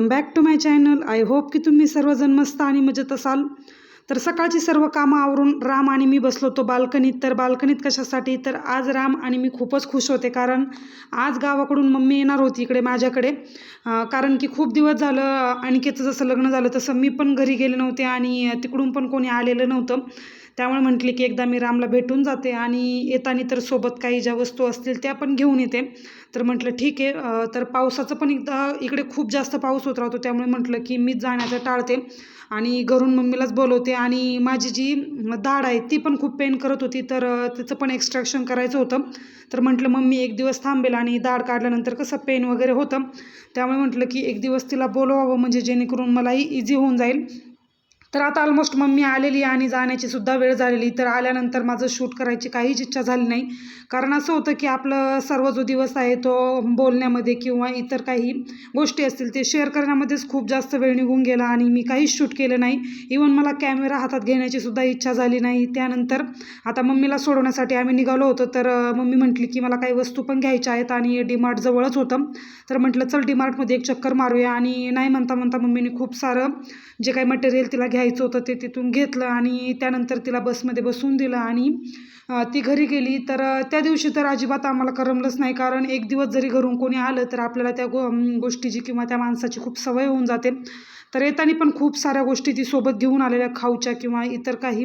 Welcome back to my channel I hope की तुम्ही सर्वजण मस्त आणि मजेत असाल. तर सकाळची सर्व कामं आवरून राम आणि मी बसलो होतो बाल्कनीत. तर बाल्कनीत कशासाठी? तर आज राम आणि मी खूपच खुश होते कारण आज गावाकडून मम्मी येणार होती इकडे माझ्याकडे. कारण की खूप दिवस झालं आणखीचं जसं लग्न झालं तसं मी पण घरी गेले नव्हते आणि तिकडून पण कोणी आलेलं नव्हतं. त्यामुळे म्हटले की एकदा मी रामला भेटून जाते आणि येताना तर सोबत काही ज्या वस्तू असतील त्या पण घेऊन येते. तर म्हटलं ठीक आहे तर पावसाचं पण एकदा इकडे खूप जास्त पाऊस होत राहतो त्यामुळे म्हटलं की मीच जाण्याचं टाळते आणि घरून मम्मीलाच बोलवते. आणि माझी जी दाढ आहे ती पण खूप पेन करत होती तर त्याचं पण एक्स्ट्रॅक्शन करायचं होतं. तर म्हटलं मम्मी एक दिवस थांबेल आणि दाढ काढल्यानंतर कसं पेन वगैरे होतं. त्यामुळे म्हटलं की एक दिवस तिला बोलवावं म्हणजे जेणेकरून मलाही इझी होऊन जाईल. तर आता ऑलमोस्ट मम्मी आलेली आणि जाण्याची सुद्धा वेळ झालेली तर आल्यानंतर माझं शूट करायची काहीच इच्छा झाली नाही. कारण असं होतं की आपलं सर्व जो दिवस आहे तो बोलण्यामध्ये किंवा इतर काही गोष्टी असतील ते शेअर करण्यामध्येच खूप जास्त वेळ निघून गेला आणि मी काहीच शूट केलं नाही. इवन मला कॅमेरा हातात घेण्याची सुद्धा इच्छा झाली नाही. त्यानंतर आता मम्मीला सोडवण्यासाठी आम्ही निघालो होतो. तर मम्मी म्हटली की मला काही वस्तू पण घ्यायच्या आहेत आणि डीमार्ट जवळच होतं. तर म्हटलं चल डीमार्टमध्ये एक चक्कर मारूया. आणि नाही म्हणता म्हणता मम्मीने खूप सारं जे काही मटेरियल तिला घ्यायचं होतं ते तिथून घेतलं आणि त्यानंतर तिला बसमध्ये बसून दिलं आणि ती घरी गेली तर त्या दिवशी तर अजिबात आम्हाला करमलंच नाही. कारण एक दिवस जरी घरून कोणी आलं तर आपल्याला त्या गो गोष्टीची किंवा त्या माणसाची खूप सवय होऊन जाते. तर येताना पण खूप साऱ्या गोष्टी ती सोबत घेऊन आलेल्या खाऊच्या किंवा इतर काही.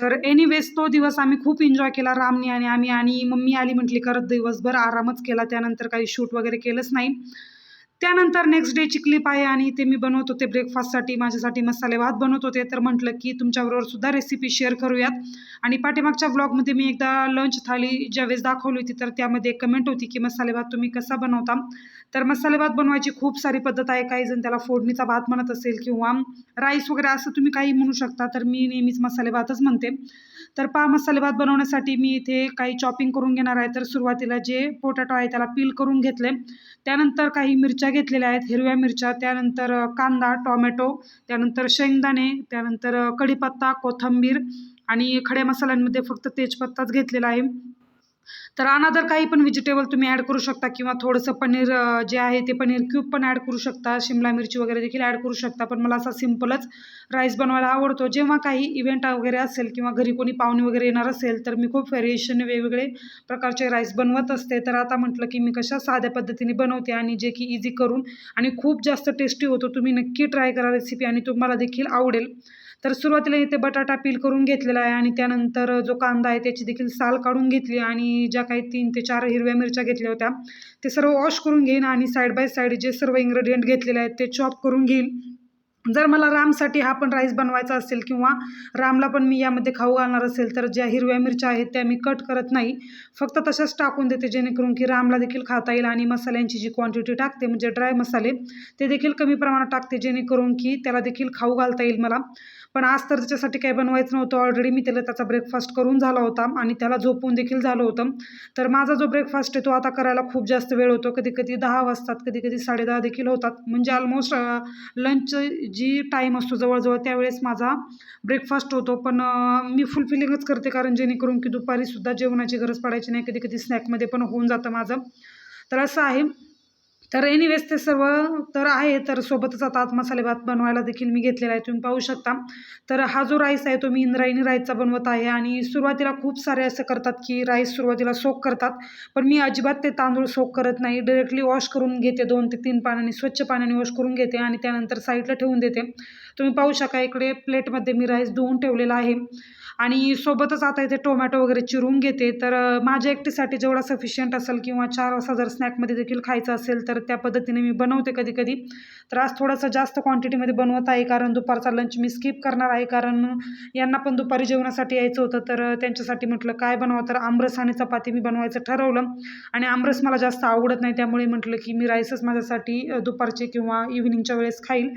तर एनिवेज तो दिवस आम्ही खूप एन्जॉय केला. रामनी आणि आम्ही आणि मम्मी आली म्हटली करत दिवसभर आरामच केला. त्यानंतर काही शूट वगैरे केलंच नाही. त्यानंतर नेक्स्ट डेची क्लिप आहे आणि ते मी बनवत होते ब्रेकफास्टसाठी माझ्यासाठी मसाले भात बनवत होते. तर म्हटलं की तुमच्याबरोबर सुद्धा रेसिपी शेअर करूयात. आणि पाठीमागच्या ब्लॉगमध्ये मी एकदा लंच थाली ज्यावेळेस दाखवली होती तर त्यामध्ये एक कमेंट होती की मसाले भात तुम्ही कसा बनवता? तर मसाले भात बनवायची खूप सारी पद्धत आहे. काही जण त्याला फोडणीचा भात म्हणत असेल किंवा राईस वगैरे असं तुम्ही काही म्हणू शकता. तर मी नेहमीच मसाले भातच म्हणते. तर पा मसाले भात बनवण्यासाठी मी इथे काही चॉपिंग करून घेणार आहे. तर सुरुवातीला जे पोटॅटो आहे त्याला पील करून घेतले. त्यानंतर काही मिरच्या घेतलेल्या आहेत हिरव्या मिरच्या. त्यानंतर कांदा टॉमॅटो. त्यानंतर शेंगदाणे. त्यानंतर कढीपत्ता कोथिंबीर. आणि खड्या मसाल्यांमध्ये फक्त तेजपत्ताच घेतलेला आहे. तर अनादर काही पण व्हेजिटेबल तुम्ही ॲड करू शकता किंवा थोडंसं पनीर जे आहे ते पनीर क्यूब पण ॲड करू शकता. शिमला मिरची वगैरे देखील ॲड करू शकता. पण मला असा सिम्पलच राईस बनवायला आवडतो. जेव्हा काही इव्हेंट वगैरे असेल किंवा घरी कोणी पाहुणे वगैरे येणार असेल तर मी खूप व्हेरिएशन वेगवेगळे प्रकारचे राईस बनवत असते. तर आता म्हटलं की मी कशा साध्या पद्धतीने बनवते आणि जे की इझी करून आणि खूप जास्त टेस्टी होतो. तुम्ही नक्की ट्राय करा रेसिपी आणि तुम्हाला देखील आवडेल. तर सुरुवातीला इथे बटाटा पील करून घेतलेला आहे आणि त्यानंतर जो कांदा आहे त्याची देखील साल काढून घेतली आणि ज्या काही तीन ते चार हिरव्या मिरच्या घेतल्या होत्या ते सर्व वॉश करून घेईन आणि साईड बाय साईड जे सर्व इन्ग्रेडियंट घेतलेले आहेत ते चॉप करून घेईन. जर मला रामसाठी हा पण राईस बनवायचा असेल किंवा रामला पण मी यामध्ये खाऊ घालणार असेल तर ज्या हिरव्या मिरच्या आहेत त्या मी कट करत नाही. फक्त तशाच टाकून देते जेणेकरून की रामला देखील खाता येईल आणि मसाल्यांची जी क्वांटिटी टाकते म्हणजे ड्राय मसाले ते देखील कमी प्रमाणात टाकते जेणेकरून की त्याला देखील खाऊ घालता येईल मला. पण आज तर त्याच्यासाठी काही बनवायचं नव्हतं. ऑलरेडी मी त्याला त्याचा ब्रेकफास्ट करून झाला होता आणि त्याला झोपून देखील झालं होतं. तर माझा जो ब्रेकफास्ट आहे तो आता करायला खूप जास्त वेळ होतो. कधी कधी दहा वाजतात कधी कधी साडेदहा देखील होतात. म्हणजे ऑलमोस्ट लंच जी टाईम असतो जवळजवळ त्यावेळेस माझा ब्रेकफास्ट होतो. पण मी फुलफिलिंगच करते कारण जेणेकरून की दुपारीसुद्धा जेवणाची गरज पडायची नाही. कधी कधी स्नॅकमध्ये पण होऊन जातं माझं. तर असं आहे. तर एनिवेज ते सर्व तर आहे तर सोबतच आता आज मसाले भात बनवायला देखील मी घेतलेला आहे. तुम्ही पाहू शकता. तर हा जो राईस आहे तो मी इंद्रायणी राईसचा बनवत आहे आणि सुरुवातीला खूप सारे असं करतात की राईस सुरुवातीला सोक करतात. पण मी अजिबात ते तांदूळ सोक करत नाही. डिरेक्टली वॉश करून घेते दोन ते तीन पाण्याने स्वच्छ पाण्याने वॉश करून घेते आणि त्यानंतर साईडला ठेवून देते. तुम्ही पाहू शका इकडे प्लेटमध्ये मी राईस धुवून ठेवलेला आहे. आणि सोबतच आता इथे टोमॅटो वगैरे चिरून घेते. तर माझ्या एकटीसाठी जेवढा सफिशियंट असेल किंवा चार वाजता जर स्नॅकमध्ये देखील खायचं असेल तर त्या पद्धतीने मी बनवते कधी कधी तर आज थोडंसं जास्त क्वांटिटीमध्ये बनवत आहे कारण दुपारचा लंच मी स्किप करणार आहे कारण यांना पण दुपारी जेवणासाठी यायचं होतं. तर त्यांच्यासाठी म्हटलं काय बनवावं? तर आमरस आणि चपाती मी बनवायचं ठरवलं. आणि आमरस मला जास्त आवडत नाही त्यामुळे म्हटलं की मी राईसच माझ्यासाठी दुपारचे किंवा इव्हिनिंगच्या वेळेस खाईल.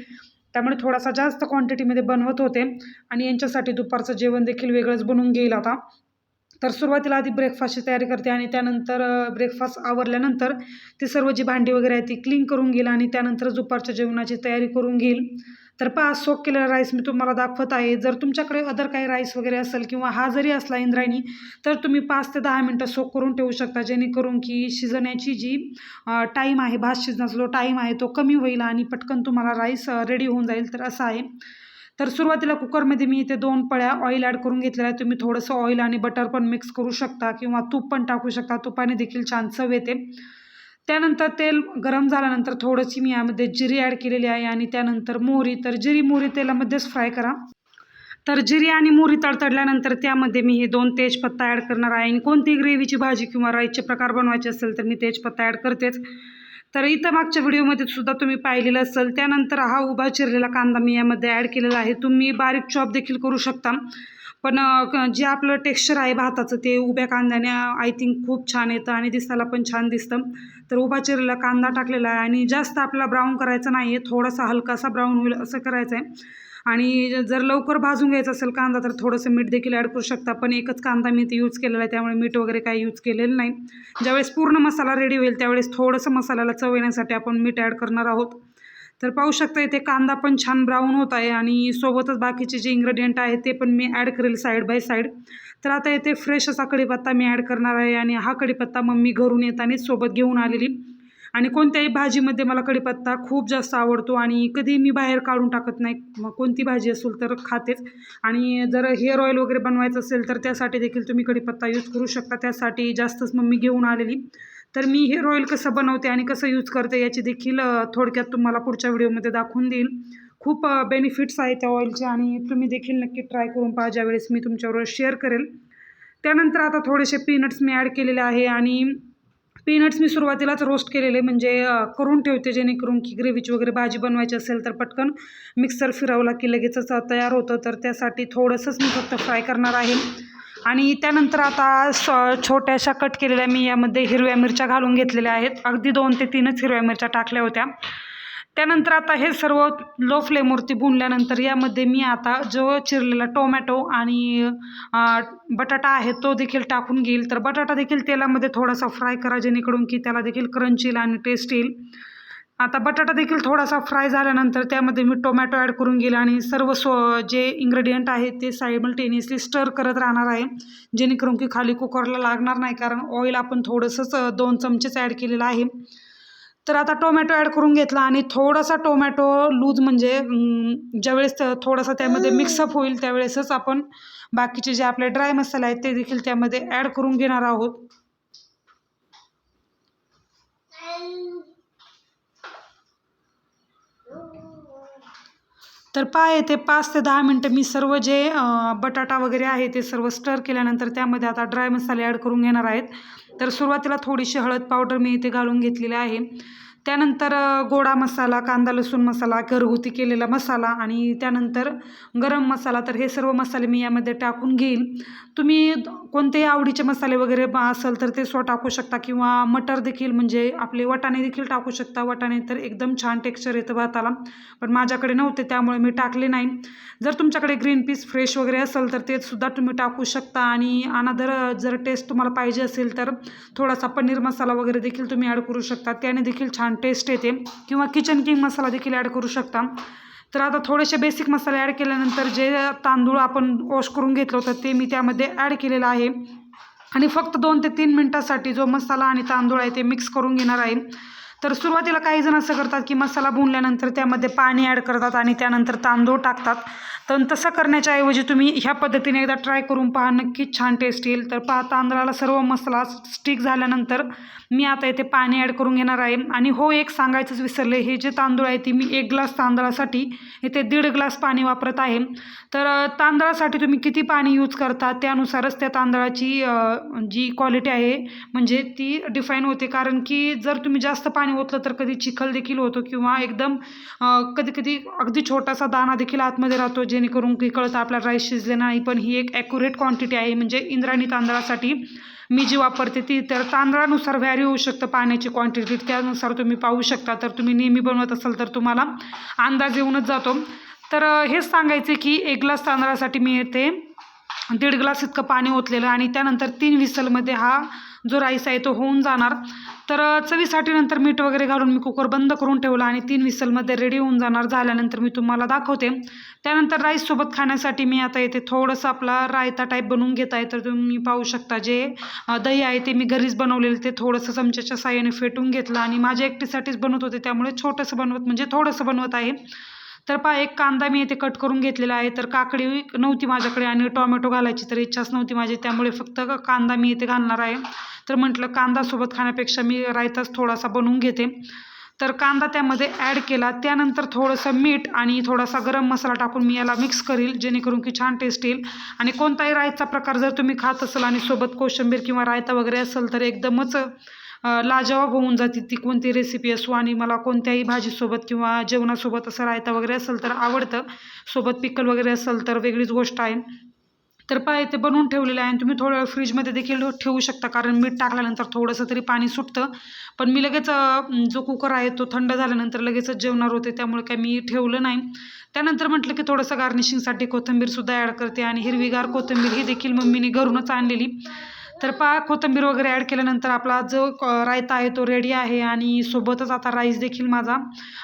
त्यामुळे थोडासा जास्त क्वांटिटीमध्ये बनवत होते. आणि यांच्यासाठी दुपारचं जेवण देखील वेगळंच बनवून घेईल आता. तर सुरुवातीला आधी ब्रेकफास्टची तयारी करते आणि त्यानंतर ब्रेकफास्ट आवरल्यानंतर ती सर्व जी भांडी वगैरे आहे ती क्लीन करून घेईल आणि त्यानंतर दुपारच्या जेवणाची तयारी करून घेईल. तर पहा सोक केलेला राईस मी तुम्हाला दाखवत आहे. जर तुमच्याकडे अदर काही राईस वगैरे असेल किंवा हा जरी असला इंद्रायणी तर तुम्ही पाच ते दहा मिनटं सोक करून ठेवू शकता जेणेकरून की शिजण्याची जी टाईम आहे भात शिजण्याचा जो टाईम आहे तो कमी होईल आणि पटकन तुम्हाला राईस रेडी होऊन जाईल. तर असं आहे. तर सुरुवातीला कुकरमध्ये मी इथे दोन पळ्या ऑइल ॲड करून घेतलेलं आहे तुम्ही थोडंसं ऑइल आणि बटर पण मिक्स करू शकता किंवा तूप पण टाकू शकता. तुपाने देखील छान चव येते. त्यानंतर तेल गरम झाल्यानंतर थोडंशी मी यामध्ये जिरी ॲड केलेली आहे आणि त्यानंतर मोहरी. तर जिरी मोहरी तेलामध्येच फ्राय करा. तर जिरी आणि मोहरी तडतडल्यानंतर त्यामध्ये मी हे दोन तेजपत्ता ॲड करणार आहे. आणि कोणतीही ग्रेव्हीची भाजी किंवा राईसचे प्रकार बनवायचे असेल तर मी तेजपत्ता ॲड करतेच. तर इथं मागच्या व्हिडिओमध्ये सुद्धा तुम्ही पाहिलेलं असेल. त्यानंतर हा उभा चिरलेला कांदा मी यामध्ये ॲड केलेला आहे. तुम्ही बारीक चॉप देखील करू शकता. पण जे आपलं टेक्स्चर आहे भाताचं ते उभ्या कांद्याने आय थिंक खूप छान येतं आणि दिसायला पण छान दिसतं. तर उभा चिरलेला कांदा टाकलेला आहे आणि जास्त आपला ब्राऊन करायचं नाही आहे थोडासा हलकासा ब्राऊन होईल असं करायचं आहे आणि जर लवकर भाजून घ्यायचं असेल कांदा तर थोडंसं मीठ देखील ॲड करू शकता. पण एकच कांदा मी इथे यूज केलेला आहे त्यामुळे मीठ वगैरे काही यूज केलेलं नाही. ज्यावेळेस पूर्ण मसाला रेडी होईल त्यावेळेस थोडंसं मसाल्याला चव येण्यासाठी आपण मीठ ॲड करणार आहोत. तर पाहू शकता इथे कांदा पण छान ब्राऊन होत आहे आणि सोबतच बाकीचे जे इंग्रेडियंट आहे ते पण मी ॲड करेल साईड बाय साईड तर आता इथे फ्रेश असा कढीपत्ता मी ॲड करणार आहे आणि हा कढीपत्ता मग मी घरून येतानाच सोबत घेऊन आलेली. आणि कोणत्याही भाजीमध्ये मला कढीपत्ता खूप जास्त आवडतो आणि कधी मी बाहेर काढून टाकत नाही. मग कोणती भाजी असेल तर खातेच. आणि जर हेअर ऑइल वगैरे बनवायचं असेल तर त्यासाठी देखील तुम्ही कढीपत्ता यूज करू शकता. त्यासाठी जास्तच मग मी घेऊन आलेली. तर मी हेअर ऑईल कसं बनवते आणि कसं यूज करते याची देखील थोडक्यात तुम्हाला पुढच्या व्हिडिओमध्ये दाखवून देईल खूप बेनिफिट्स आहेत त्या ऑइलचे आणि तुम्ही देखील नक्की ट्राय करून पहा ज्यावेळेस मी तुमच्याबरोबर शेअर करेल. त्यानंतर आता थोडेसे पीनट्स मी ॲड केलेले आहे आणि पीनट्स मी सुरुवातीलाच रोस्ट केलेले म्हणजे करून ठेवते जेणेकरून की ग्रेव्हीची वगैरे भाजी बनवायची असेल तर पटकन मिक्सर फिरवला की लगेचच तयार होतं. तर त्यासाठी थोडंसंच मी फक्त फ्राय करणार आहे. आणि त्यानंतर आता स छोट्याशा कट केलेल्या मी यामध्ये हिरव्या मिरच्या घालून घेतलेल्या आहेत. अगदी दोन ते तीनच हिरव्या मिरच्या टाकल्या होत्या. त्यानंतर आता हे सर्व लो फ्लेमवरती भुनल्यानंतर यामध्ये मी आता जो चिरलेला टोमॅटो आणि बटाटा आहे तो देखील टाकून घेईल. तर बटाटा देखील तेलामध्ये थोडासा फ्राय करा जेणेकरून की त्याला देखील क्रंच येईल आणि टेस्ट येईल. आता बटाटा देखील थोडासा फ्राय झाल्यानंतर त्यामध्ये मी टोमॅटो ॲड करून घेईल आणि सर्व सो जे इन्ग्रेडियंट आहेत ते सायमल्टेनियसली स्टर करत राहणार आहे. जेणेकरून की खाली कुकरला लागणार नाही कारण ऑइल आपण थोडंसंच दोन चमचेच ॲड केलेलं आहे. तर आता टोमॅटो ॲड करून घेतला आणि थोडासा टोमॅटो लूज म्हणजे ज्यावेळेस थोडासा त्यामध्ये मिक्सअप होईल त्यावेळेसच आपण बाकीचे जे आपले ड्राय मसाले आहेत ते देखील त्यामध्ये ॲड करून घेणार आहोत. तर पहा येते पाच ते दहा मिनटं मी सर्व जे बटाटा वगैरे आहे ते सर्व स्टर केल्यानंतर त्यामध्ये आता ड्राय मसाले ॲड करून घेणार आहेत. तर सुरुवातीला थोडीशी हळद पावडर मी इथे घालून घेतलेली आहे. त्यानंतर गोडा मसाला कांदा लसूण मसाला घरगुती केलेला मसाला आणि त्यानंतर गरम मसाला. तर हे सर्व मसाले मी यामध्ये टाकून घेईल तुम्ही कोणतेही आवडीचे मसाले वगैरे ब- असेल तर ते स्व टाकू शकता किंवा मटर देखील म्हणजे आपले वटाणे देखील टाकू शकता. वटाणे तर एकदम छान टेक्स्चर येतं भाताला. पण माझ्याकडे नव्हते त्यामुळे मी टाकले नाही. जर तुमच्याकडे ग्रीन पीस फ्रेश वगैरे असेल तर ते सुद्धा तुम्ही टाकू शकता आणि अनादर जर टेस्ट तुम्हाला पाहिजे असेल तर थोडासा पनीर मसाला वगैरे देखील तुम्ही ॲड करू शकता. त्याने देखील छान टेस्ट येते. किंवा किचन किंग मसाला देखील ॲड करू शकता. तर आता थोडेसे बेसिक मसाले ॲड केल्यानंतर जे तांदूळ आपण वॉश करून घेतलं होतं ते मी त्यामध्ये ॲड केलेलं आहे. आणि फक्त दोन ते तीन मिनटासाठी जो मसाला आणि तांदूळ आहे ते मिक्स करून घेणार आहे. तर सुरुवातीला काही जण असं करतात की मसाला भुनल्यानंतर त्यामध्ये पाणी ॲड करतात आणि त्यानंतर तांदूळ टाकतात. तर तसं करण्याच्या ऐवजी तुम्ही ह्या पद्धतीने एकदा ट्राय करून पहा. नक्कीच छान टेस्ट येईल. तर पहा तांदळाला सर्व मसाला स्टिक झाल्यानंतर मी आता इथे पाणी ॲड करून घेणार आहे. आणि हो एक सांगायचंच विसरले. हे जे तांदूळ आहे ती मी एक ग्लास तांदळासाठी इथे दीड ग्लास पाणी वापरत आहे. तर तांदळासाठी तुम्ही किती पाणी यूज करता? त्यानुसारच त्या तांदळाची जी क्वालिटी आहे म्हणजे ती डिफाईन होते. कारण की जर तुम्ही जास्त पाणी ओतलं तर कधी चिखल देखील होतो किंवा एकदम कधी कधी अगदी छोटासा दाणा देखील आतमध्ये राहतो जेणेकरून की कळतं आपला राईस शिजले नाही. पण ही एक ॲक्युरेट क्वांटिटी आहे. म्हणजे इंद्रायणी तांदळासाठी. मी जी वापरते ती तर तांदळानुसार व्हॅरी होऊ शकतं पाण्याची क्वांटिटी त्यानुसार तुम्ही पाहू शकता. तर तुम्ही नेहमी बनवत असाल तर तुम्हाला अंदाज येऊनच जातो. तर हेच सांगायचे की एक ग्लास तांदळासाठी मी येते. दीड ग्लास इतकं पाणी ओतलेलं आणि त्यानंतर तीन विसलमध्ये हा जो राईस आहे तो होऊन जाणार. तर चवीसाठी नंतर मीठ वगैरे घालून मी कुकर बंद करून ठेवला आणि तीन विसलमध्ये रेडी होऊन जाणार. झाल्यानंतर मी तुम्हाला दाखवते. त्यानंतर राईससोबत खाण्यासाठी मी आता येते थोडंसं आपला रायता टाईप बनवून घेत आहे. तर तुम्ही पाहू शकता जे दही आहे ते मी घरीच बनवलेलं. ते थोडंसं चमच्याच्या साह्याने फेटून घेतलं आणि माझ्या एकटीसाठीच बनवत होते. त्यामुळे छोटंसं बनवत म्हणजे थोडंसं बनवत आहे. तर पहा एक कांदा मी इथे कट करून घेतलेला आहे. तर काकडी नव्हती माझ्याकडे आणि टोमॅटो घालायची तर इच्छाच नव्हती माझी. त्यामुळे फक्त कांदा मी इथे घालणार आहे. तर म्हटलं कांदासोबत खाण्यापेक्षा मी रायताच थोडासा बनवून घेते. तर कांदा त्यामध्ये ॲड केला. त्यानंतर थोडंसं मीठ आणि थोडासा गरम मसाला टाकून मी याला मिक्स करील जेणेकरून की छान टेस्ट येईल. आणि कोणताही रायचा प्रकार जर तुम्ही खात असाल आणि सोबत कोशिंबीर किंवा रायता वगैरे असेल तर एकदमच लाजवाब होऊन जाते ती कोणती रेसिपी असो आणि मला कोणत्याही भाजीसोबत किंवा जेवणासोबत असं रायता वगैरे असेल तर आवडतं. सोबत पिकल वगैरे असेल तर वेगळीच गोष्ट आहे. तर पाय ते बनवून ठेवलेलं आहे आणि तुम्ही थोडं फ्रीजमध्ये देखील ठेवू शकता. कारण मीठ टाकल्यानंतर थोडंसं तरी पाणी सुटतं. पण मी लगेच जो कुकर आहे तो थंड झाल्यानंतर लगेचच जेवणार होते. त्यामुळे काय मी ठेवलं नाही. त्यानंतर म्हटलं की थोडंसं गार्निशिंगसाठी कोथिंबीरसुद्धा ॲड करते आणि हिरवीगार कोथिंबीर ही देखील मम्मीने घरूनच आणलेली. तर पहा कोथिंबीर वगैरे ॲड केल्यानंतर आपला जो क- रायता आहे तो रेडी आहे आणि सोबतच आता राईस देखील माझा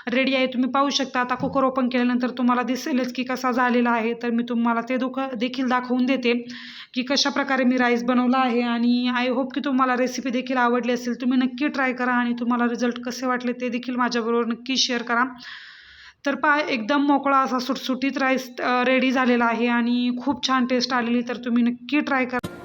रेडी आहे. तुम्ही पाहू शकता आता कुकर ओपन केल्यानंतर तुम्हाला दिसेलच की कसा झालेला आहे. तर मी तुम्हाला ते दुख देखील दाखवून देते की कशा प्रकारे मी राईस बनवला आहे. आणि आय होप की तुम्हाला रेसिपी देखील आवडली असेल तुम्ही नक्की ट्राय करा आणि तुम्हाला रिझल्ट कसे वाटले ते देखील माझ्याबरोबर नक्की शेअर करा. तर पहा एकदम मोकळा असा सुटसुटीत राईस रेडी झालेला आहे आणि खूप छान टेस्ट आलेली तर तुम्ही नक्की ट्राय करा.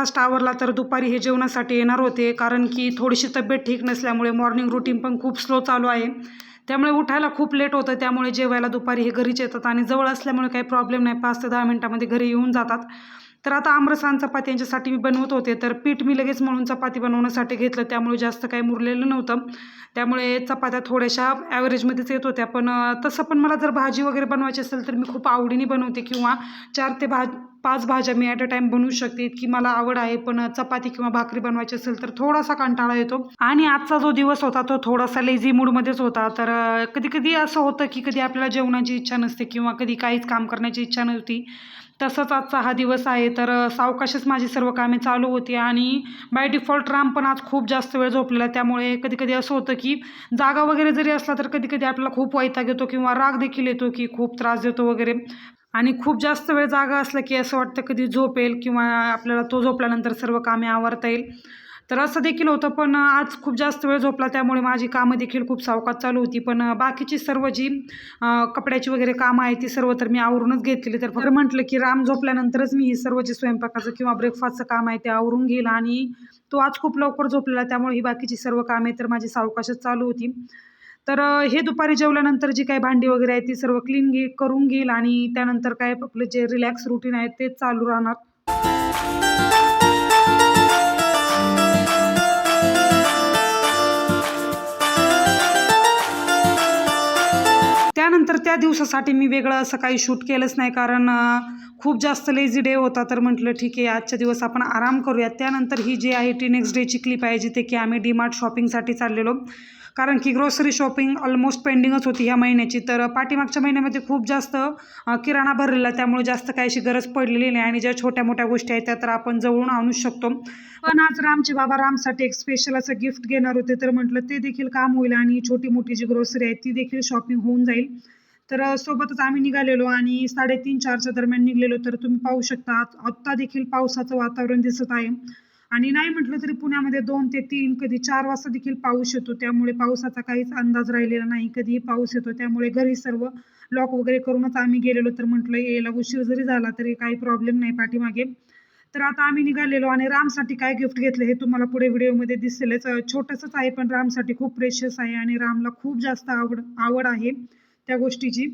ब्रेकफास्ट आवरला तर दुपारी हे जेवणासाठी येणार होते कारण की थोडीशी तब्येत ठीक नसल्यामुळे मॉर्निंग रुटीन पण खूप स्लो चालू आहे. त्यामुळे उठायला खूप लेट होतं त्यामुळे जेवायला दुपारी हे घरीच येतात आणि जवळ असल्यामुळे काही प्रॉब्लेम नाही. पाच ते दहा मिनटामध्ये घरी येऊन जातात. तर आता आमरसान चपाती यांच्यासाठी मी बनवत होते तर पीठ मी लगेच म्हणून चपाती बनवण्यासाठी घेतलं. त्यामुळे जास्त काही मुरलेलं नव्हतं. त्यामुळे चपात्या थोड्याशा ॲव्हरेजमध्येच येत होत्या. पण तसं पण मला जर भाजी वगैरे बनवायची असेल तर मी खूप आवडीने बनवते किंवा चार ते भाज पाच भाज्या मी ॲट अ टाईम बनवू शकते. इतकी मला आवड आहे. पण चपाती किंवा भाकरी बनवायची असेल तर थोडासा कंटाळा येतो. आणि आजचा जो दिवस होता तो थोडासा लेझी मूडमध्येच होता. तर कधी कधी असं होतं की कधी आपल्याला जेवणाची इच्छा नसते किंवा कधी काहीच काम करण्याची इच्छा नव्हती. तसंच आजचा हा दिवस आहे. तर सावकाशच माझी सर्व कामे चालू होती आणि बाय डिफॉल्ट राम पण आज खूप जास्त वेळ झोपलेला. आहे त्यामुळे कधी कधी असं होतं की जागा वगैरे जरी असला तर कधी कधी आपल्याला खूप वैताग येतो किंवा राग देखील येतो की खूप त्रास देतो वगैरे. आणि खूप जास्त वेळ जागा असला की असं वाटतं कधी झोपेल किंवा आपल्याला तो झोपल्यानंतर सर्व कामे आवरता येईल. तर असं देखील होतं पण आज खूप जास्त वेळ झोपला त्यामुळे माझी कामं देखील खूप सावकाश चालू होती. पण बाकीची सर्व जी कपड्याची वगैरे कामं आहे ती सर्व तर मी आवरूनच घेतलेली तर बरं म्हटलं की राम झोपल्यानंतरच मी ही सर्व जे स्वयंपाकाचं किंवा ब्रेकफास्टचं काम आहे ते आवरून घेईल आणि तो आज खूप लवकर झोपलेला त्यामुळे ही बाकीची सर्व कामे तर माझी सावकाशच चालू होती. तर हे दुपारी जेवल्यानंतर जी काही भांडी वगैरे आहे ती सर्व क्लीन घे करून घेईल आणि त्यानंतर काय आपलं जे रिलॅक्स रुटीन आहे ते चालू राहणार. त्यानंतर त्या दिवसासाठी मी वेगळं असं काही शूट केलंच नाही कारण खूप जास्त लेझी डे होता. तर म्हटलं ठीक आहे आजच्या दिवस आपण आराम करूयात. त्यानंतर ही जी आहे ती नेक्स्ट डेची क्लिप आहे जिथे की आम्ही डीमार्ट शॉपिंगसाठी चाललेलो. कारण की ग्रोसरी शॉपिंग ऑलमोस्ट पेंडिंगच होती ह्या महिन्याची. तर पाठीमागच्या महिन्यामध्ये खूप जास्त किराणा भरलेला त्यामुळे जास्त काही अशी गरज पडलेली नाही. आणि ज्या छोट्या मोठ्या गोष्टी आहेत त्या तर आपण जवळून आणू शकतो. पण आज रामचे बाबा रामसाठी एक स्पेशल असं गिफ्ट घेणार होते तर म्हटलं ते देखील काम होईल आणि छोटी मोठी जी ग्रोसरी आहे ती देखील शॉपिंग होऊन जाईल. तर सोबतच आम्ही निघालेलो आणि साडेतीन चारच्या दरम्यान निघलेलो तर तुम्ही पाहू शकता आत्ता देखील पावसाचं वातावरण दिसत आहे. आणि नाही म्हटलं तरी पुण्यामध्ये दोन ते तीन कधी चार वाजता देखील पाऊस येतो त्यामुळे पावसाचा काहीच अंदाज राहिलेला नाही कधीही पाऊस येतो. त्यामुळे घरी सर्व लॉक वगैरे करूनच आम्ही गेलेलो तर म्हटलं यायला उशीर जरी झाला तरी काही प्रॉब्लेम नाही पाठीमागे. तर आता आम्ही निघालेलो आणि रामसाठी काय गिफ्ट घेतलं हे तुम्हाला पुढे व्हिडिओमध्ये दिसेलच. छोटंसंच आहे पण रामसाठी खूप प्रेशियस आहे आणि रामला खूप जास्त आवड आवड आहे त्या गोष्टीची.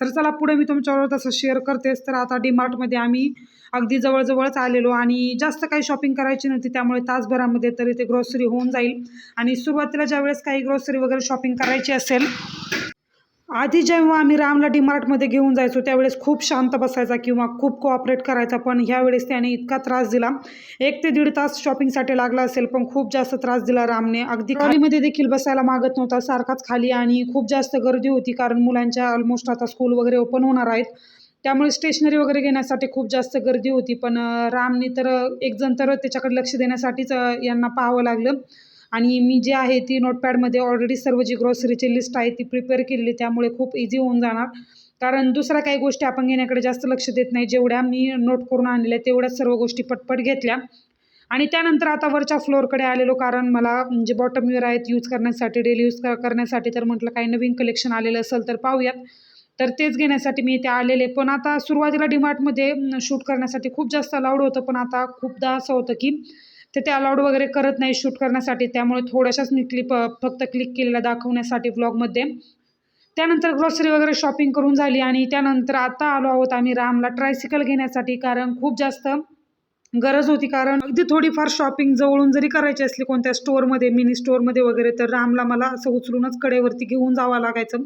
तर चला पुढे मी तुमच्यावर तसं शेअर करतेच. तर आता डीमार्टमध्ये आम्ही अगदी जवळजवळच आलेलो आणि जास्त काही शॉपिंग करायची नव्हती त्यामुळे तासभरामध्ये तरी ते ग्रॉसरी होऊन जाईल. आणि सुरुवातीला ज्यावेळेस काही ग्रॉसरी वगैरे शॉपिंग करायची असेल आधी जेव्हा आम्ही रामला डीमार्टमध्ये घेऊन जायचो त्यावेळेस खूप शांत बसायचा किंवा खूप कोऑपरेट करायचा. पण ह्यावेळेस त्याने इतका त्रास दिला. एक ते दीड तास शॉपिंगसाठी लागला असेल पण खूप जास्त त्रास दिला रामने. अगदी खालीमध्ये देखील बसायला मागत नव्हता सारखाच खाली आणि खूप जास्त गर्दी होती कारण मुलांच्या ऑलमोस्ट आता स्कूल वगैरे ओपन होणार आहेत. त्यामुळे स्टेशनरी वगैरे घेण्यासाठी खूप जास्त गर्दी होती. पण रामने तर अं, एक जण तर त्याच्याकडे लक्ष देण्यासाठीच यांना पाहावं लागलं. आणि मी जे आहे ती नोटपॅडमध्ये ऑलरेडी सर्व जी ग्रॉसरीची लिस्ट आहे ती प्रिपेअर केलेली त्यामुळे खूप इझी होऊन जाणार. कारण दुसऱ्या काही गोष्टी आपण घेण्याकडे जास्त लक्ष देत नाही. जेवढ्या मी नोट करून आणलेल्या तेवढ्याच सर्व गोष्टी पटपट घेतल्या. आणि त्यानंतर आता वरच्या फ्लोअरकडे आलेलो कारण मला जे बॉटम वेअर आहेत यूज करण्यासाठी डेली यूज करण्यासाठी तर म्हटलं काही नवीन कलेक्शन आलेलं असेल तर पाहूयात. तर तेच घेण्यासाठी मी इथे आलेले. पण आता सुरुवातीला डिमार्टमध्ये शूट करण्यासाठी खूप जास्त अलाउड होतं. पण आता खूपदा असं होतं की ते ते अलाउड वगैरे करत नाही शूट करण्यासाठी. त्यामुळे थोड्याशाच मी क्लिप फक्त क्लिक केलेला दाखवण्यासाठी व्लॉगमध्ये त्यानंतर ग्रॉसरी वगैरे शॉपिंग करून झाली आणि त्यानंतर आता आलो आहोत आम्ही रामला ट्रायसिकल घेण्यासाठी कारण खूप जास्त गरज होती. कारण अगदी थोडीफार शॉपिंग जवळून जरी करायची असली कोणत्या स्टोअरमध्ये मिनी स्टोअरमध्ये वगैरे तर रामला मला असं उचलूनच कडेवरती घेऊन जावं लागायचं.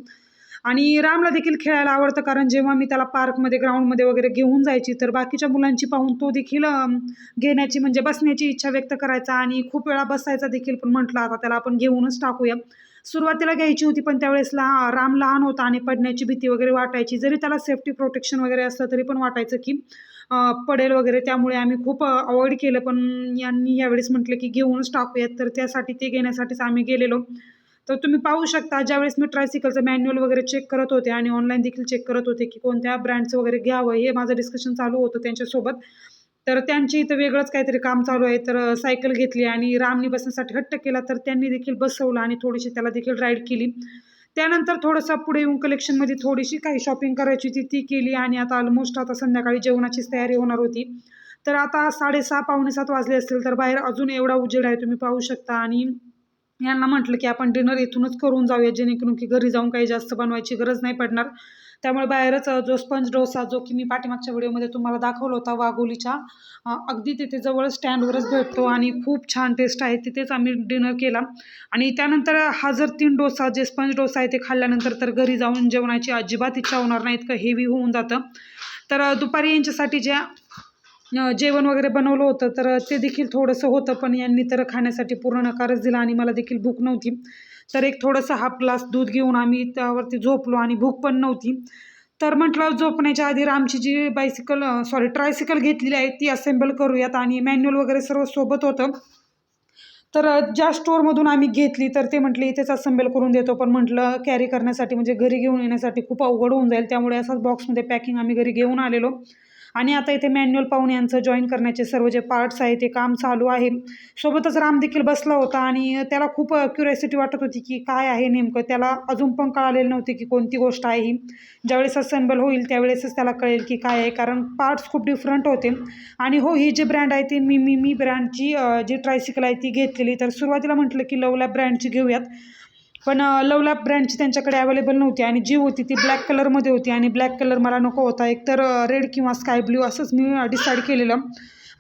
आणि रामला देखील खेळायला आवडतं कारण जेव्हा मी त्याला पार्कमध्ये ग्राउंडमध्ये वगैरे घेऊन जायची तर बाकीच्या मुलांची पाहून तो देखील घेण्याची म्हणजे बसण्याची इच्छा व्यक्त करायचा आणि खूप वेळा बसायचा देखील. पण म्हटलं आता त्याला आपण घेऊनच टाकूया. सुरुवातीला घ्यायची होती पण त्यावेळेस लहा राम लहान होता आणि पडण्याची भीती वगैरे वाटायची. जरी त्याला सेफ्टी प्रोटेक्शन वगैरे असलं तरी पण वाटायचं की पडेल वगैरे. त्यामुळे आम्ही खूप अवॉइड केलं. पण यांनी यावेळेस म्हटलं की घेऊनच टाकूयात. तर त्यासाठी ते घेण्यासाठीच आम्ही गेलेलो. तर तुम्ही पाहू शकता ज्यावेळेस मी ट्रायसिकलचं मॅन्युअल वगैरे चेक करत होते आणि ऑनलाईन देखील चेक करत होते की कोणत्या ब्रँडचं वगैरे घ्यावं हे माझं डिस्कशन चालू होतं त्यांच्यासोबत. तर त्यांची इथं वेगळंच काहीतरी काम चालू आहे. तर सायकल घेतली आणि रामनी बसण्यासाठी हट्ट केला. तर त्यांनी देखील बसवलं आणि थोडीशी त्याला देखील राईड केली. त्यानंतर थोडंसं पुढे येऊन कलेक्शनमध्ये थोडीशी काही शॉपिंग करायची होती ती केली आणि आता ऑलमोस्ट आता संध्याकाळी जेवणाचीच तयारी होणार होती. तर आता साडेसहा पावणे सात वाजले असतील तर बाहेर अजून एवढा उजेड आहे तुम्ही पाहू शकता. आणि यांना म्हटलं की आपण डिनर इथूनच करून जाऊया जेणेकरून की घरी जाऊन काही जास्त बनवायची गरज नाही पडणार. त्यामुळे बाहेरच जो स्पंज डोसा जो की मी पाठीमागच्या व्हिडिओमध्ये तुम्हाला दाखवला होता वाघोलीच्या अगदी तिथे जवळ स्टँडवरच भेटतो आणि खूप छान टेस्ट आहे. तिथेच आम्ही डिनर केला. आणि त्यानंतर हा जर तीन डोसा जे स्पंज डोसा आहे ते खाल्ल्यानंतर तर घरी जाऊन जेवणाची अजिबात इच्छा होणार नाही इतकं हेवी होऊन जातं. तर दुपारी यांच्यासाठी ज्या जेवण वगैरे बनवलं होतं तर ते देखील थोडंसं होतं पण यांनी तर खाण्यासाठी पूर्ण नकारच दिला आणि मला देखील भूक नव्हती. तर एक थोडंसं हाफ ग्लास दूध घेऊन आम्ही त्यावरती झोपलो आणि भूक पण नव्हती. तर म्हटलं झोपण्याच्या आधी रामची जी बायसिकल सॉरी ट्रायसिकल घेतलेली आहे ती असेंबल करूयात आणि मॅन्युअल वगैरे सर्व सोबत होतं. तर ज्या स्टोअरमधून आम्ही घेतली तर ते म्हटले इथेच असेंबल करून देतो. पण म्हटलं कॅरी करण्यासाठी म्हणजे घरी घेऊन येण्यासाठी खूप अवघड होऊन जाईल त्यामुळे असाच बॉक्समध्ये पॅकिंग आम्ही घरी घेऊन आलेलो. आणि आता इथे मॅन्युअल पाहून यांचं जॉईन करण्याचे सर्व जे पार्ट्स आहे ते काम चालू आहे. सोबतच राम देखील बसला होता आणि त्याला खूप क्युरियोसिटी वाटत होती की काय आहे नेमकं? त्याला अजून पण कळालेलं नव्हते की कोणती गोष्ट आहे ही. ज्यावेळेस असेंबल होईल त्यावेळेसच त्याला कळेल की काय आहे कारण पार्ट्स खूप डिफरंट होते. आणि हो ही जी ब्रँड आहे ती मी मी मी ब्रँडची जी ट्रायसिकल आहे ती घेतलेली. तर सुरुवातीला म्हटलं की लवला ब्रँडची घेऊयात. पण लवलाप लवला ब्रँडची त्यांच्याकडे अवेलेबल नव्हती आणि जी होती ती ब्लॅक कलरमध्ये होती आणि ब्लॅक कलर मला नको होता. एकतर रेड किंवा स्काय ब्ल्यू असंच मी डिसाईड केलेलं.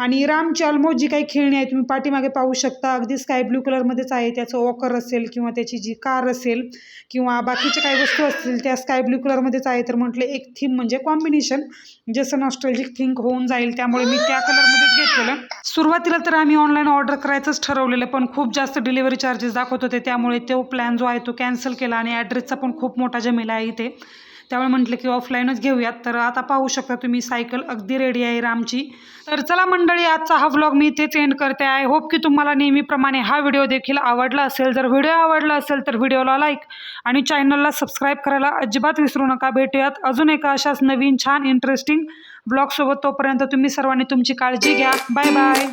आणि रामची ऑलमोस्ट जी काही खेळणी आहे तुम्ही पाठीमागे पाहू शकता. अगदी स्काय ब्ल्यू कलरमध्येच आहे. त्याचं वॉकर असेल किंवा त्याची जी कार असेल किंवा बाकीच्या काही वस्तू असतील त्या स्काय ब्ल्यू कलरमध्येच आहे. तर म्हटलं एक थीम म्हणजे कॉम्बिनेशन जसं नॉस्ट्रॅल्जिक थिंक होऊन जाईल त्यामुळे मी त्या कलरमध्येच घेतलेलं. सुरुवातीला तर आम्ही ऑनलाईन ऑर्डर करायचंच ठरवलेलं पण खूप जास्त डिलिव्हरी चार्जेस दाखवत होते. त्यामुळे तो प्लॅन जो आहे तो कॅन्सल केला आणि ॲड्रेसचा पण खूप मोठा जमेला आहे इथे. त्यामुळे म्हटलं की ऑफलाईनच घेऊयात. तर आता पाहू शकता तुम्ही सायकल अगदी रेडी आहे रामची. तर चला मंडळी आजचा हा व्लॉग मी इथेच एंड करते. आय होप की तुम्हाला नेहमीप्रमाणे हा व्हिडिओ देखील आवडला असेल. जर व्हिडिओ आवडला असेल तर व्हिडिओला लाईक आणि चॅनलला सबस्क्राईब करायला अजिबात विसरू नका. भेटूयात अजून एका अशाच नवीन छान इंटरेस्टिंग ब्लॉगसोबत तोपर्यंत तुम्ही सर्वांनी तुमची काळजी घ्या. Bye bye